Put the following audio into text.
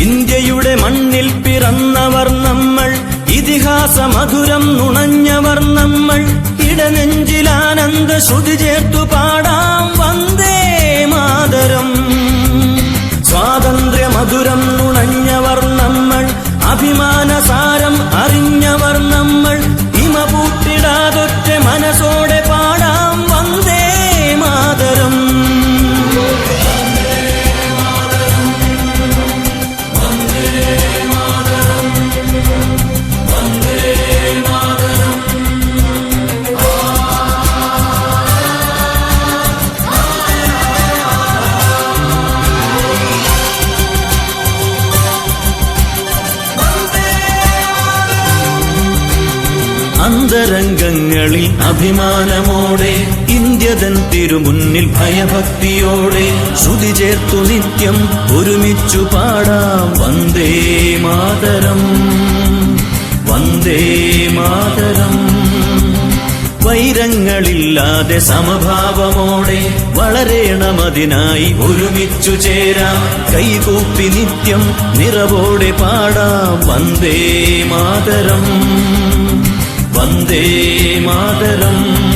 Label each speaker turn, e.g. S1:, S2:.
S1: ഇന്ത്യയുടെ മണ്ണിൽ പിറന്നവർ നമ്മൾ ഇതിഹാസ മധുരം നുണഞ്ഞവർ നമ്മൾ. ഇടനെഞ്ചിലാനന്ദ ശ്രുതി ചേർത്തു പാടാ. അന്തരംഗങ്ങളിൽ അഭിമാനമോടെ ഇന്ത്യതൻ തിരുമുന്നിൽ ഭയഭക്തിയോടെ ശ്രുതി ചേർത്തു നിത്യം ഒരുമിച്ചു പാടാം വന്ദേ മാതരം. വന്ദേ മാതരം. വൈരങ്ങളില്ലാതെ സമഭാവമോടെ വളരേണമതിനായി ഒരുമിച്ചു ചേരാം. കൈകൂപ്പി നിത്യം നിറവോടെ പാടാം വന്ദേ മാതരം. വന്ദേ മാതരം വന്ദേ മാതരം